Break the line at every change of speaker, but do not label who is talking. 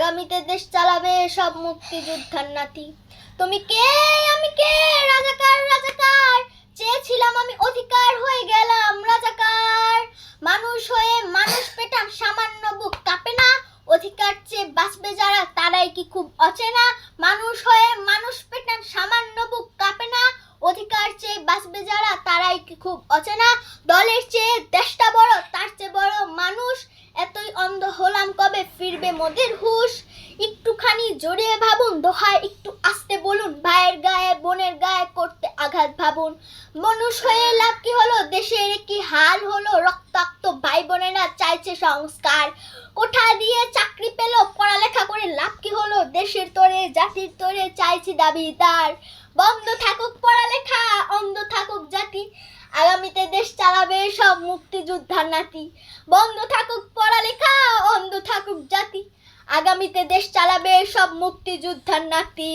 আগামীতে দেশ চালাবে সব মুক্তিযোদ্ধার নাতি। তুমি কে? আমি কে? রাজাকার রাজাকার। চেয়েছিলাম আমি অধিকার, হয়ে গেলাম রাজাকার। মানুষ হয়ে মানুষ পেটান সামান্য বুক কাঁপে না। অধিকার চেয়ে বাঁচবে যারা, তারাই কি খুব অচেনা। মানুষ হয়ে মানুষ পেটান সামান্য বুক কাঁপে না। অধিকার চেয়ে বাঁচবে যারা, তারাই কি খুব অচেনা। দলের চেয়ে দেশটা বড় তার চেয়ে বড় মানুষ এতই অন্ধ হলাম কবে ফিরবে মোদের হুশ। একটুখানি জোরে ভাবুন, দোহায় একটু আস্তে বলুন, ভাইয়ের গায়ে, বোনের গায়ে করতে আঘাত ভাবুন। মানুষ হয়ে লাভ কি হলো? দেশের কি হাল হলো? রক্তাক্ত ভাই বোনেরা চাইছে সংস্কার। কোঠা দিয়ে চাকরি পেল, পড়ালেখা করে লাভ কি হলো? দেশের তোরে, জাতির তোরে চাইছি দাবি দাবিদার। বন্ধ থাকুক পড়ালেখা, অন্ধ থাকুক জাতি। আগামীতে দেশ চালাবে সব মুক্তিযোদ্ধার নাতি। বন্ধ থাকুক পড়ালেখা আগামীতে দেশ চালাবে সব মুক্তিযোদ্ধার নাতি।